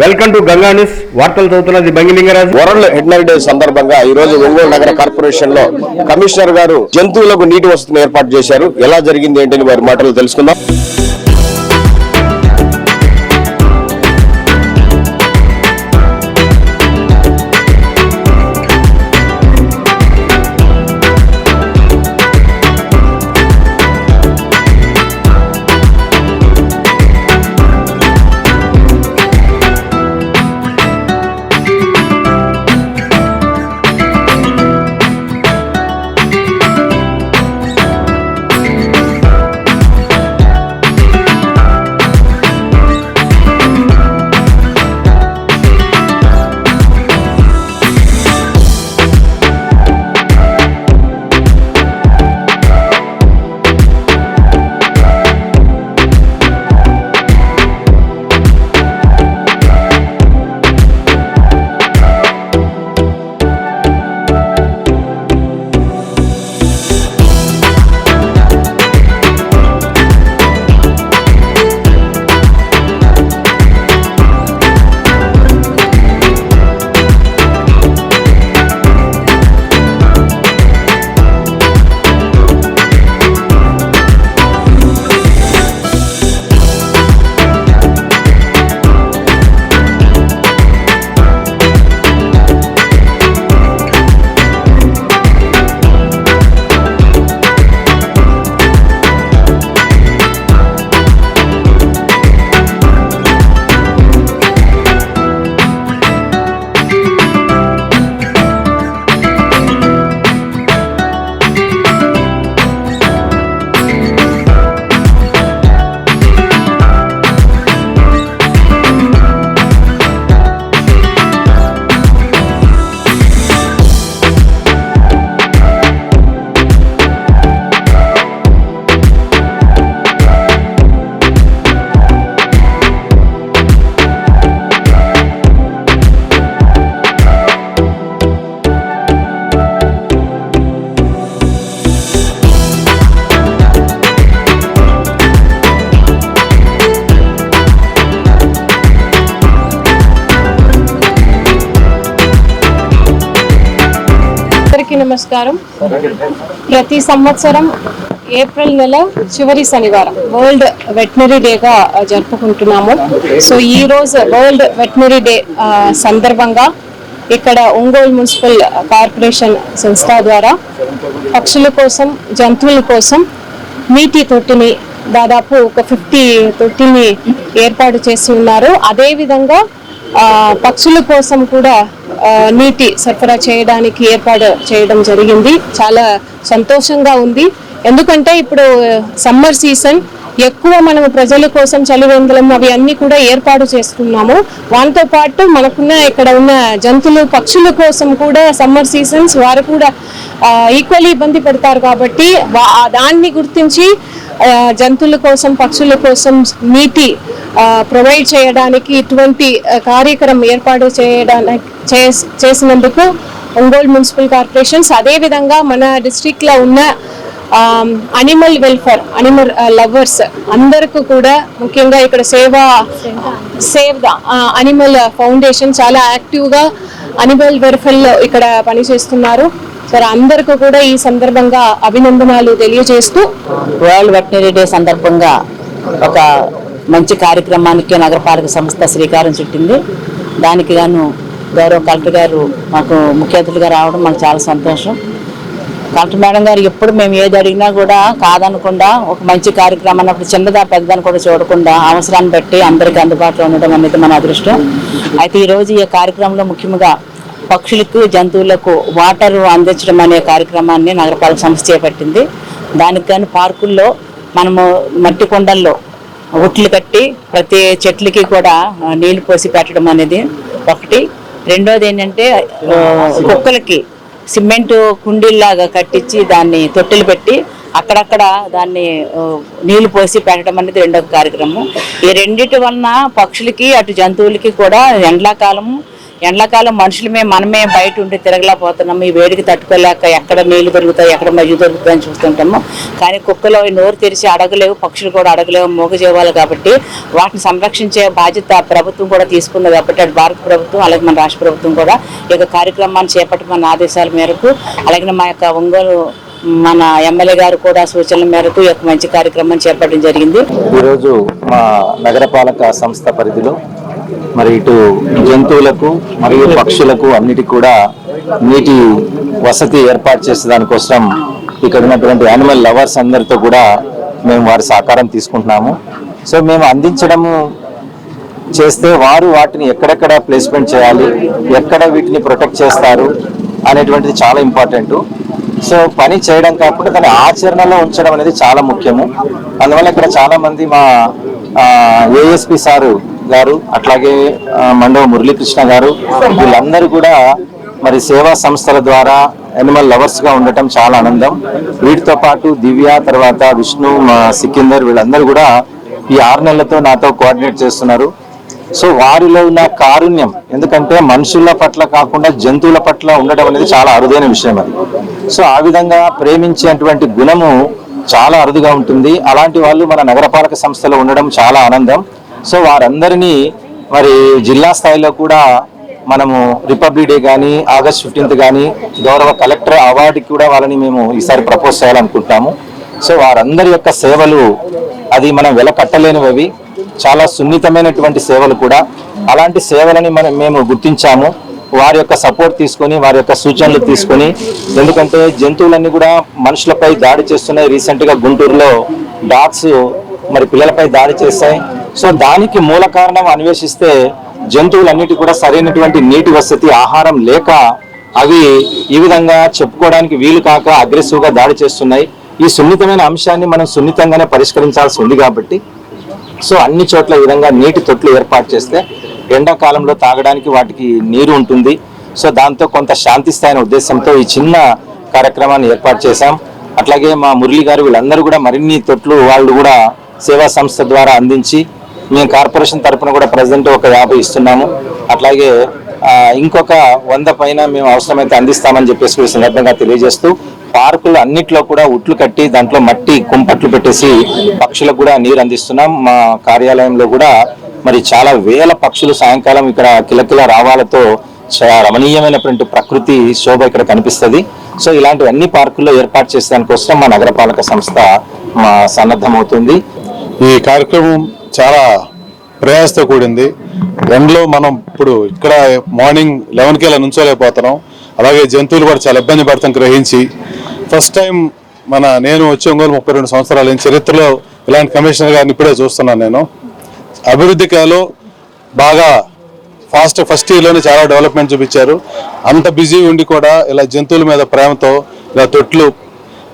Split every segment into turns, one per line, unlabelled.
Welcome to Ganga news వార్తలు చదువుతున్నది బంగిలింగరాజు
world హెడ్నరీ day సందర్భంగా ఈ రోజు ఒంగోలు నగర కార్పొరేషన్లో కమిషనర్ గారు జంతువులకు నీటి వసతిని ఏర్పాటు చేశారు. ఎలా జరిగింది ఏంటని వారి మాటలు తెలుసుకుందాం.
నమస్కారం. ప్రతి సంవత్సరం ఏప్రిల్ నెల చివరి శనివారం వరల్డ్ వెటనరీ డేగా జరుపుకుంటున్నాము. సో ఈ రోజు వరల్డ్ వెటనరీ డే సందర్భంగా ఇక్కడ ఒంగోలు మున్సిపల్ కార్పొరేషన్ సంస్థ ద్వారా పక్షుల కోసం జంతువుల కోసం నీటి తొట్టిని దాదాపు ఒక ఫిఫ్టీ తొట్టిని ఏర్పాటు చేసి ఉన్నారు అదేవిధంగా పక్షుల కోసం కూడా నీటి సరఫరా చేయడానికి ఏర్పాటు చేయడం జరిగింది. చాలా సంతోషంగా ఉంది. ఎందుకంటే ఇప్పుడు సమ్మర్ సీజన్ ఎక్కువ మనం ప్రజల కోసం చలివేందలం అవి అన్నీ కూడా ఏర్పాటు చేసుకున్నాము వాటితో పాటు మనకున్న ఇక్కడ ఉన్న జంతువులు పక్షుల కోసం కూడా సమ్మర్ సీజన్స్ వారు కూడా ఈక్వల్లీ ఇబ్బంది పడతారు కాబట్టి దాన్ని గుర్తించి జంతువుల కోసం పక్షుల కోసం నీటి ప్రొవైడ్ చేయడానికి ఇటువంటి కార్యక్రమం ఏర్పాటు చేయడానికి చేసినందుకు ఒంగోలు మున్సిపల్ కార్పొరేషన్స్ అదేవిధంగా మన డిస్టిక్లో ఉన్న అనిమల్ వెల్ఫేర్ అనిమల్ లవర్స్ అందరికీ కూడా ముఖ్యంగా ఇక్కడ సేవా సేవ్ ద అనిమల్ ఫౌండేషన్ చాలా యాక్టివ్గా అనిమల్ వెల్ఫేర్లో ఇక్కడ పనిచేస్తున్నారు. సరే అందరికీ కూడా ఈ సందర్భంగా అభినందనాలు తెలియజేస్తూ
వరల్డ్ వెటనరీ డే సందర్భంగా ఒక మంచి కార్యక్రమానికి నగరపాలక సంస్థ శ్రీకారం చుట్టింది. దానికి గాను గౌరవ కలెక్టర్ గారు మాకు ముఖ్య అతిథులుగా రావడం మాకు చాలా సంతోషం. కలెక్టర్ మేడం గారు ఎప్పుడు మేము ఏది అడిగినా కూడా కాదనకుండా ఒక మంచి కార్యక్రమం అన్నప్పుడు చిన్నదా పెద్దదని కూడా చూడకుండా అవసరాన్ని బట్టి అందరికీ అందుబాటులో ఉండడం అనేది మన అదృష్టం. అయితే ఈరోజు ఈ కార్యక్రమంలో ముఖ్యంగా పక్షులకు జంతువులకు వాటర్ అందించడం అనే కార్యక్రమాన్ని నగరపాలక సంస్థ చేపట్టింది. దానికి కానీ పార్కుల్లో మనము మట్టి కుండల్లో ఉట్లు కట్టి ప్రతి చెట్లకి కూడా నీళ్ళు పోసి పెట్టడం అనేది ఒకటి. రెండోది ఏంటంటే కుక్కలకి సిమెంట్ కుండీల్లాగా కట్టించి దాన్ని తొట్టెలు పెట్టి అక్కడక్కడ దాన్ని నీళ్ళు పోసి పెట్టడం అనేది రెండో కార్యక్రమం. ఈ రెండిటి వలన పక్షులకి అటు జంతువులకి కూడా ఎండాకాలం ఎండాకాలం మనుషులమే మనమే బయట ఉండి తిరగలేకపోతున్నాము ఈ వేడికి తట్టుకోలేక ఎక్కడ నీళ్ళు దొరుకుతాయి ఎక్కడ మజ్జి దొరుకుతాయని చూస్తుంటాము. కానీ కుక్కలు నోరు తెరిచి అడగలేవు పక్షులు కూడా అడగలేవు మూగజీవాలు కాబట్టి వాటిని సంరక్షించే బాధ్యత ప్రభుత్వం కూడా తీసుకుంది కాబట్టి అటు భారత ప్రభుత్వం అలాగే మన రాష్ట్ర ప్రభుత్వం కూడా ఈ యొక్క కార్యక్రమాన్ని చేపట్టమన్న ఆదేశాల మేరకు అలాగే మా యొక్క ఒంగోలు మన ఎమ్మెల్యే గారు కూడా సూచనల మేరకు ఈ మంచి కార్యక్రమం చేపట్టడం జరిగింది.
ఈరోజు మా నగరపాలక సంస్థ పరిధిలో మరి ఇటు జంతువులకు మరియు పక్షులకు అన్నిటికీ కూడా నీటి వసతి ఏర్పాటు చేసే దానికోసం ఇక్కడ ఉన్నటువంటి యానిమల్ లవర్స్ అందరితో కూడా మేము వారి సహకారం తీసుకుంటున్నాము. సో మేము అందించడము చేస్తే వారు వాటిని ఎక్కడెక్కడ ప్లేస్మెంట్ చేయాలి ఎక్కడ వీటిని ప్రొటెక్ట్ చేస్తారు అనేటువంటిది చాలా ఇంపార్టెంట్ సో పని చేయడం కాకుండా దాన్ని ఆచరణలో ఉంచడం అనేది చాలా ముఖ్యము. అందువల్ల ఇక్కడ చాలామంది మా ఏఎస్పి సారు గారు అట్లాగే మండవ మురళీకృష్ణ గారు వీళ్ళందరూ కూడా మరి సేవా సంస్థల ద్వారా ఎనిమల్ లవర్స్గా ఉండటం చాలా ఆనందం. వీటితో పాటు దివ్య తర్వాత విష్ణు మా సికిందర్ వీళ్ళందరూ కూడా ఈ ఆరు నెలలతో నాతో కోఆర్డినేట్ చేస్తున్నారు. సో వారిలో ఉన్న కారుణ్యం ఎందుకంటే మనుషుల పట్ల కాకుండా జంతువుల పట్ల ఉండడం అనేది చాలా అరుదైన విషయం అది. సో ఆ విధంగా ప్రేమించేటువంటి గుణము చాలా అరుదుగా ఉంటుంది. అలాంటి వాళ్ళు మన నగరపాలక సంస్థలో ఉండడం చాలా ఆనందం. సో వారందరినీ మరి జిల్లా స్థాయిలో కూడా మనము రిపబ్లిక్ డే కానీ ఆగస్ట్ ఫిఫ్టీన్త్ కానీ గౌరవ కలెక్టర్ అవార్డుకి కూడా వాళ్ళని మేము ఈసారి ప్రపోజ్ చేయాలనుకుంటున్నాము సో వారందరి యొక్క సేవలు అది మనం వెలకట్టలేనివి చాలా సున్నితమైనటువంటి సేవలు కూడా. అలాంటి సేవలని మనం మేము గుర్తించాము. వారి యొక్క సపోర్ట్ తీసుకొని వారి యొక్క సూచనలు తీసుకొని. ఎందుకంటే జంతువులన్నీ కూడా మనుషులపై దాడి చేస్తున్నాయి. రీసెంట్గా గుంటూరులో డాగ్స్ మరి పిల్లలపై దాడి చేస్తాయి సో దానికి మూల కారణం అన్వేషిస్తే జంతువులన్నిటి కూడా సరైనటువంటి నీటి వసతి ఆహారం లేక అవి ఈ విధంగా చెప్పుకోవడానికి వీలు కాక అగ్రెసివ్గా దాడి చేస్తున్నాయి. ఈ సున్నితమైన అంశాన్ని మనం సున్నితంగానే పరిష్కరించాల్సి ఉంది కాబట్టి. సో అన్ని చోట్ల ఈ విధంగా నీటి తొట్లు ఏర్పాటు చేస్తే ఎండాకాలంలో తాగడానికి వాటికి నీరు ఉంటుంది. సో దాంతో కొంత శాంతిస్తాయనే ఉద్దేశంతో ఈ చిన్న కార్యక్రమాన్ని ఏర్పాటు చేశాం. అట్లాగే మా మురళి గారు వీళ్ళందరూ కూడా మరిన్ని తొట్లు వాళ్ళు కూడా సేవా సంస్థ ద్వారా అందించి మేము కార్పొరేషన్ తరపున కూడా ప్రజెంట్ ఒక యాభై ఇస్తున్నాము. అట్లాగే ఇంకొక వంద పైన మేము అవసరమైతే అందిస్తామని చెప్పేసి సందర్భంగా తెలియజేస్తూ పార్కులు అన్నిట్లో కూడా ఉట్లు కట్టి దాంట్లో మట్టి కుంపట్లు పెట్టేసి పక్షులకు కూడా నీరు అందిస్తున్నాం. మా కార్యాలయంలో కూడా మరి చాలా వేల పక్షులు సాయంకాలం ఇక్కడ కిలకిల రావాలతో చాలా రమణీయమైనటువంటి ప్రకృతి శోభ ఇక్కడ కనిపిస్తుంది. సో ఇలాంటి అన్ని పార్కుల్లో ఏర్పాటు చేసేదానికోసం మా నగరపాలక సంస్థ మా సన్నద్ధమవుతుంది.
ఈ కార్యక్రమం చాలా ప్రయాసతో కూడింది. ఎండలో మనం ఇప్పుడు ఇక్కడ మార్నింగ్ లెవెన్కి ఇలా నుంచోలేకపోతున్నాం. అలాగే జంతువులు కూడా చాలా ఇబ్బంది పడతాం గ్రహించి. ఫస్ట్ టైం మన నేను వచ్చి ఒంగోలు ముప్పై రెండు సంవత్సరాలు అయిన చరిత్రలో ఇలాంటి కమిషనర్ గారిని ఇప్పుడే చూస్తున్నాను నేను. అభివృద్ధి కాలో బాగా ఫాస్ట్ ఫస్ట్ ఇయర్లోనే చాలా డెవలప్మెంట్ చూపించారు. అంత బిజీ ఉండి కూడా ఇలా జంతువుల మీద ప్రేమతో ఇలా తొట్లు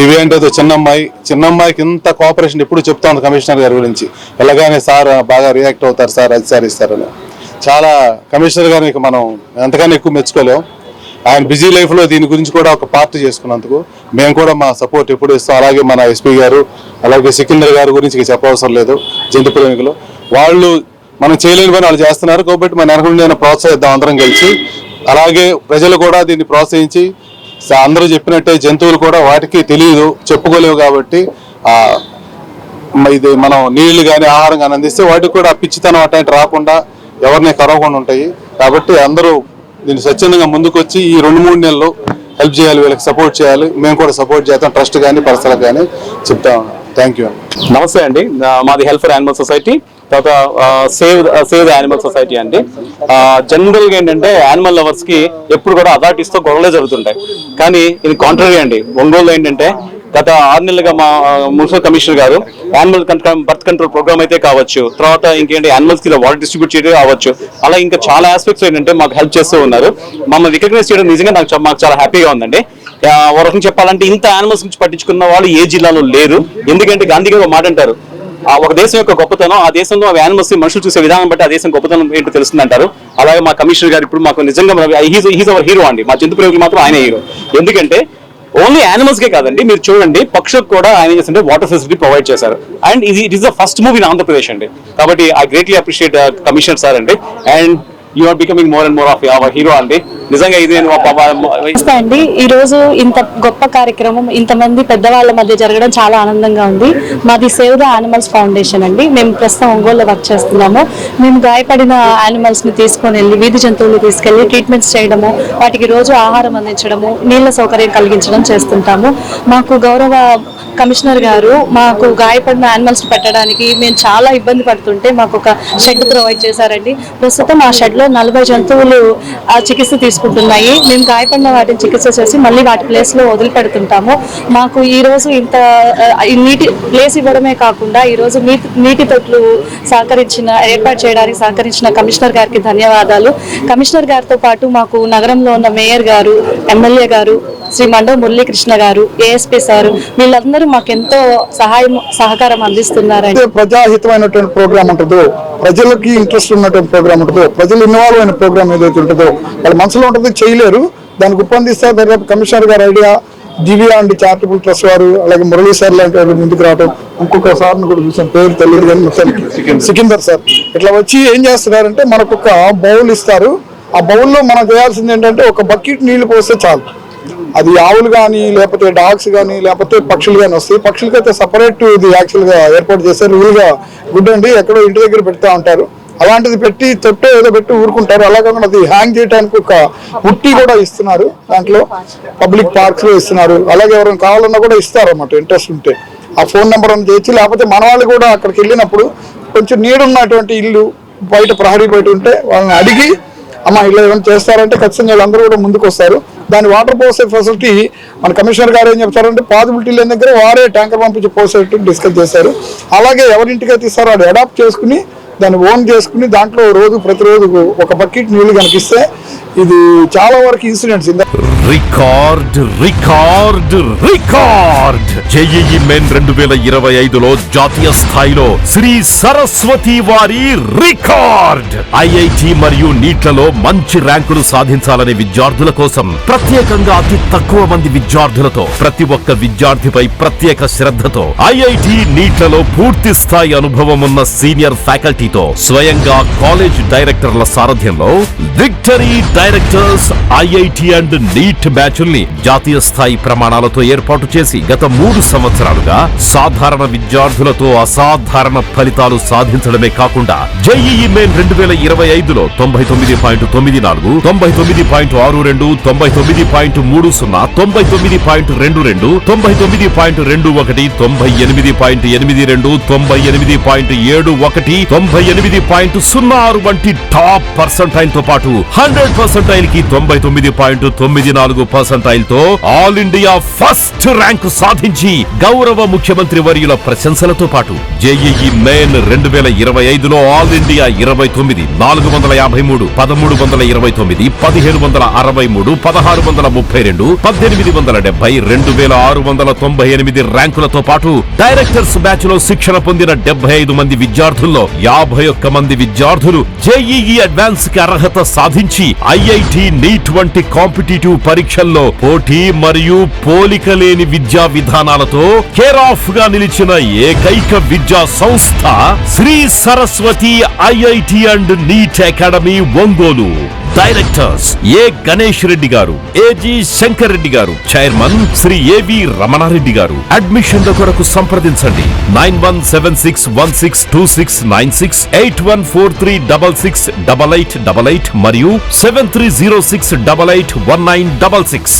దివ్య అంటే చిన్నమ్మాయి చిన్న అమ్మాయి ఇంత కోఆపరేషన్ ఎప్పుడు చెప్తా ఉంది కమిషనర్ గారి గురించి. ఎలాగానే సార్ బాగా రియాక్ట్ అవుతారు సార్ అది సార్ ఇస్తారని చాలా కమిషనర్ గారికి మనం ఎంతగానో ఎక్కువ మెచ్చుకోలేం. ఆయన బిజీ లైఫ్లో దీని గురించి కూడా ఒక పార్ట్ చేసుకున్నందుకు మేము కూడా మా సపోర్ట్ ఎప్పుడు ఇస్తాం. అలాగే మన ఎస్పీ గారు అలాగే సికిందర్ గారి గురించి చెప్పవసరం లేదు జంతు ప్రేమికులు. వాళ్ళు మనం చేయలేని పని వాళ్ళు చేస్తున్నారు కాబట్టి మన వెనక ప్రోత్సహిద్దాం అందరం కలిసి. అలాగే ప్రజలు కూడా దీన్ని ప్రోత్సహించి అందరూ చెప్పినట్టే జంతువులు కూడా వాటికి తెలియదు చెప్పుకోలేవు కాబట్టి ఆ ఇది మనం నీళ్ళు కానీ ఆహారం కానీ అందిస్తే వాటికి కూడా పిచ్చితనం అట్లాంటి రాకుండా ఎవరిని కరవకుండా ఉంటాయి. కాబట్టి అందరూ దీన్ని స్వచ్ఛందంగా ముందుకొచ్చి ఈ రెండు మూడు నెలలు హెల్ప్ చేయాలి వీళ్ళకి సపోర్ట్ చేయాలి. మేము కూడా సపోర్ట్ చేస్తాం ట్రస్ట్ కానీ పర్సనల్ కానీ చెప్తా ఉన్నాం. థ్యాంక్ యూ
నమస్తే అండి. మాది హెల్ప్ ఫర్ యానిమల్ సొసైటీ. తర్వాత save save the animal society అండి. జనరల్గా ఏంటంటే యానిమల్ లవర్స్కి ఎప్పుడు కూడా అథారిటీస్తో గొడవలే జరుగుతుంటాయి. కానీ ఇది కాంట్రరీ అండి. ఒంగోలు ఏంటంటే గత ఆరు నెలలుగా మా మున్సిపల్ కమిషనర్ గారు యానిమల్ బర్త్ కంట్రోల్ ప్రోగ్రామ్ అయితే కావచ్చు తర్వాత ఇంకేంటి యానిమల్స్కి వాటర్ డిస్ట్రిబ్యూట్ చేయడం కావచ్చు అలా ఇంకా చాలా ఆస్పెక్ట్స్ ఏంటంటే మాకు హెల్ప్ చేస్తూ ఉన్నారు. మమ్మల్ని రికగ్నైజ్ చేయడం నిజంగా నాకు మాకు చాలా హ్యాపీగా ఉందండి. ఒక చెప్పాలంటే ఇంత యానిమల్స్ నుంచి పట్టించుకున్న వాళ్ళు ఏ జిల్లాలో లేరు. ఎందుకంటే గాంధీ గారు మాట అంటారు ఒక దేశం యొక్క గొప్పతనం ఆ దేశంలో అవి యానిమల్స్ మనుషులు చూసే విధానం బట్టి ఆ దేశం గొప్పతనం ఏంటో తెలుస్తుంది అంటారు అలాగే మా కమిషనర్ గారు ఇప్పుడు మాకు నిజంగా హీజ్ అవర్ హీరో అండి. మా జంతు ప్రేమికులు మాత్రం ఆయన హీరో ఎందుకంటే ఓన్లీ యానిమల్స్ కే కాదండి మీరు చూడండి పక్షులకు కూడా ఆయన చేస్తుంటే వాటర్ ఫెసిలిటీ ప్రొవైడ్ చేశారు. అండ్ ఇది it is the first movie in Andhra Pradesh అండి. కాబట్టి I greatly appreciate commissioner sir అండి. And you are becoming more and more of our hero అండి. నిజంగా ఇది నేను
నమస్తే అండి. ఈ రోజు ఇంత గొప్ప కార్యక్రమం ఇంతమంది పెద్దవాళ్ళ మధ్య జరగడం చాలా ఆనందంగా ఉంది. మాది సేవ్ ద యానిమల్స్ ఫౌండేషన్ అండి. మేము ప్రస్తుతం ఒంగోలులో వర్క్ చేస్తున్నాము. మేము గాయపడిన యానిమల్స్ని తీసుకొని వెళ్ళి వీధి జంతువులు తీసుకెళ్ళి ట్రీట్మెంట్స్ చేయడము వాటికి రోజు ఆహారం అందించడము నీళ్ళ సౌకర్యం కలిగించడం చేస్తుంటాము. మాకు గౌరవ కమిషనర్ గారు మాకు గాయపడిన యానిమల్స్ పెట్టడానికి మేము చాలా ఇబ్బంది పడుతుంటే మాకు ఒక షెడ్ ప్రొవైడ్ చేశారండి. ప్రస్తుతం ఆ షెడ్లో నలభై జంతువులు ఆ చికిత్స తీసుకుంటున్నాయి. మేము గాయపడిన వాటిని చికిత్స చేసి మళ్ళీ వాటి ప్లేస్లో వదిలిపెడుతుంటాము. మాకు ఈ రోజు ఇంత ఈ నీటి ప్లేస్ ఇవ్వడమే కాకుండా ఈ రోజు నీటి నీటి తొట్లు సహకరించిన ఏర్పాటు చేయడానికి సహకరించిన కమిషనర్ గారికి ధన్యవాదాలు. కమిషనర్ గారితో పాటు మాకు నగరంలో ఉన్న మేయర్ గారు ఎమ్మెల్యే గారు శ్రీ మండవ మురళీకృష్ణ గారు ఏఎస్పీ సారు వీళ్ళందరూ మాకెంతో సహాయం సహకారం అందిస్తున్నారండి
ఏదైతే ప్రజాహితమైనటువంటి ప్రోగ్రామ్ ఉంటుందో ప్రజలకి ఇంట్రెస్ట్ ఉన్నటువంటి ప్రోగ్రామ్ ఉంటుందో ప్రజలు ఇన్వాల్వ్ అయిన ప్రోగ్రామ్ ఏదైతే ఉంటుందో వాళ్ళ మనసులో ఉంటుంది చేయలేరు. దానికి ఉప్పందిస్తే దాదాపు కమిషనర్ గారి idea Divya and charitable trust వారు అలాగే మురళీ సార్ లాంటి వాళ్ళు ముందుకు రావడం ఇంకొక సార్ని కూడా చూసాం పేరు తెలియదు కానీ సికిందర్. సార్. ఇట్లా వచ్చి ఏం చేస్తున్నారంటే మనకు ఒక బౌల్ ఇస్తారు. ఆ బౌల్లో మనం చేయాల్సింది ఏంటంటే ఒక బకెట్ నీళ్ళు పోస్తే చాలు. అది ఆవులు కానీ లేకపోతే డాగ్స్ కానీ లేకపోతే పక్షులు కానీ వస్తాయి. పక్షులకి అయితే సపరేట్ ఇది యాక్చువల్గా ఏర్పాటు చేశారు. ఊరుగా గుడ్ అండి. ఎక్కడో ఇంటి దగ్గర పెడతా ఉంటారు. అలాంటిది పెట్టి తొట్టె ఏదో పెట్టి ఊరుకుంటారు. అలా కాకుండా అది హ్యాంగ్ చేయడానికి ఒక ఉట్టి కూడా ఇస్తున్నారు దాంట్లో. పబ్లిక్ పార్క్స్లో ఇస్తున్నారు. అలాగే ఎవరైనా కావాలన్నా కూడా ఇస్తారు అన్నమాట ఇంట్రెస్ట్ ఉంటే. ఆ ఫోన్ నెంబర్ అని చేయొచ్చు లేకపోతే మన వాళ్ళు కూడా అక్కడికి వెళ్ళినప్పుడు కొంచెం నీడున్నటువంటి ఇల్లు బయట ప్రహరీ బయట ఉంటే వాళ్ళని అడిగి అమ్మ ఇలా ఏమైనా చేస్తారంటే ఖచ్చితంగా వీళ్ళందరూ కూడా ముందుకు వస్తారు. దాని వాటర్ పోసే ఫెసిలిటీ మన కమిషనర్ గారు ఏం చెప్తారంటే పాజిబిలిటీ లేని దగ్గర వారే ట్యాంకర్ పంపించి పోసేట్టు డిస్కస్ చేశారు. అలాగే ఎవరింటికైతే ఇస్తారో అది అడాప్ట్ చేసుకుని దాన్ని ఓన్ చేసుకుని దాంట్లో రోజు ప్రతిరోజు ఒక బకెట్ నీళ్ళు కనిపిస్తే ఇది చాలా వరకు incidents.
Record record record. JEE main రెండు వేల ఇరవై ఐదులో జాతీయ స్థాయిలో శ్రీ సరస్వతి వారి రికార్డ్. ఐఐటి మరియు నీట్లలో మంచి ర్యాంకులు సాధించాలనే విద్యార్థుల కోసం ప్రత్యేకంగా అతి తక్కువ మంది విద్యార్థులతో ప్రతి ఒక్క విద్యార్థిపై ప్రత్యేక శ్రద్ధతో ఐఐటి నీట్లలో పూర్తి స్థాయి అనుభవం ఉన్న సీనియర్ ఫ్యాకల్టీతో స్వయంగా కాలేజ్ డైరెక్టర్ల సారథ్యంలో victory directors IIT and NEET బ్యాచుల్ని జాతీయ స్థాయి ప్రమాణాలతో ఏర్పాటు చేసి గత మూడు సంవత్సరాలుగా సాధారణ విద్యార్థులతో అసాధారణ ఫలితాలు సాధించడమే కాకుండా జేఈఈ మెయిన్ రెండు వేల ఇరవై ఐదులో తొంభై తొమ్మిది పాయింట్ తొమ్మిది నాలుగు తొంభై తొమ్మిది పాయింట్ ఆరు రెండు తొంభై తొమ్మిది పాయింట్ మూడు సున్నా తొంభై తొమ్మిది పాయింట్ రెండు రెండు తొంభై తొమ్మిది పాయింట్ రెండు ఒకటి తొంభై ఎనిమిది పాయింట్ ఎనిమిది రెండు తొంభై ఎనిమిది పాయింట్ ఏడు ఒకటి తొంభై ఎనిమిది పాయింట్ సున్నా ఆరు వంటి టాప్ పర్సంటైన్తో పాటు హండ్రెడ్ పర్సంటైల్కి తొంభై తొమ్మిది పాయింట్ తొమ్మిది నాలుగు పర్సంటైల్తో ఆల్ ఇండియా ఫస్ట్ ర్యాంకు సాధించి గౌరవ ముఖ్యమంత్రి వర్యుల ప్రశంసలతో పాటు జేఈఈ మెయిన్ రెండు వేల ఇరవై ఐదులో ఆల్ ఇండియా ఇరవై తొమ్మిది నాలుగు వందల యాభై మూడు పదమూడు వందల ఇరవై తొమ్మిది పదిహేను వందల అరవై మూడు పదహారు వందల ముప్పై రెండు పద్దెనిమిది వందల డెబ్బై రెండు వేల ఆరు వందల తొంభై ఎనిమిది ర్యాంకులతో పాటు డైరెక్టర్స్ బ్యాచ్లో శిక్షణ పొందిన డెబ్బై ఐదు మంది విద్యార్థుల్లో యాభై ఒక్క మంది విద్యార్థులు జేఈఈ అడ్వాన్స్కి అర్హత సాధించి ఐఐటి నీట్ వంటి కాంపిటేటివ్ పరీక్షల్లో పోటీ మరియు పోలిక లేని విద్యా విధానాలతో కేర్ ఆఫ్గా నిలిచిన ఏకైక విద్యా సంస్థ Sri Saraswati IIT and NEET academy Ongole. Directors A Ganesh Reddy గారు ఏజీ శంకర్ రెడ్డి గారు చైర్మన్ శ్రీ ఏవి రమణారెడ్డి గారు. అడ్మిషన్ల కొరకు సంప్రదించండి. Nine one seven six one six two six nine six eight one four three double six double eight double eight మరియు seven three zero six double eight one nine double six.